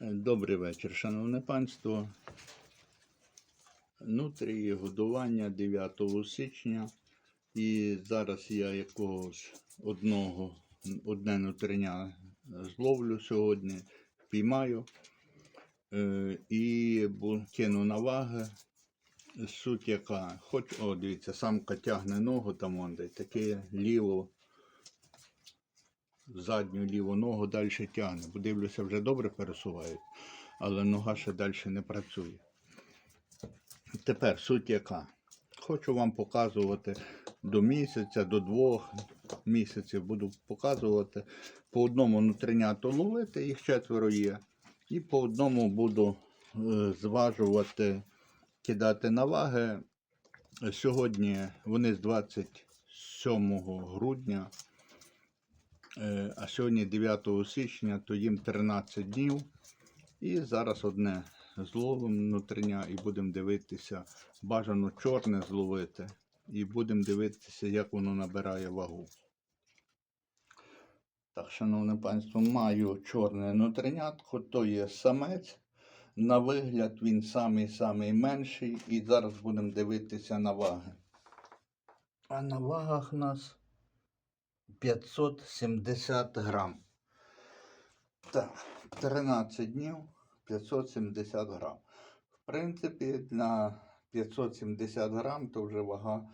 Добрий вечір, шановне панство. Нутрії годування 9 січня. І зараз я якогось одного, одне нутриня зловлю сьогодні, впіймаю е, і кину на ваги. Суть яка, хоч, о, дивіться, самка тягне ногу там он де, таке ліво, задню ліву ногу далі тягне. Бо дивлюся, вже добре пересувають, але нога ще далі не працює. Тепер суть яка. Хочу вам показувати до місяця, до двох місяців буду показувати. По одному нутриняту ловити, їх четверо є. І по одному буду е, зважувати, кидати на ваги. Сьогодні вони з 27 грудня, а сьогодні 9 січня, то їм 13 днів. І зараз одне зловимо внутрішня і будемо дивитися, бажано чорне зловити. І будемо дивитися, як воно набирає вагу. Так, шановне панство, маю чорне нутринятко, то є самець. На вигляд він самий-самий менший. І зараз будемо дивитися на ваги. А на вагах нас 570 грам. Так, 13 днів 570 грам. В принципі, на 570 грам то вже вага,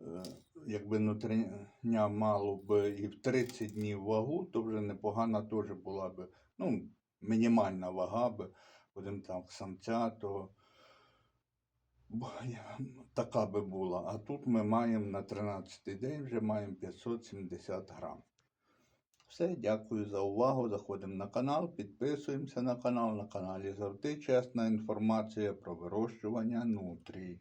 е, якби внутрішня мало б і в 30 днів вагу, то вже непогана теж була б, ну, мінімальна вага б, будемо так, самця, то така би була. А тут ми маємо на 13-й день вже маємо 570 грам. Все, дякую за увагу. Заходимо на канал, підписуємося на канал. На каналі завжди чесна інформація про вирощування нутрій.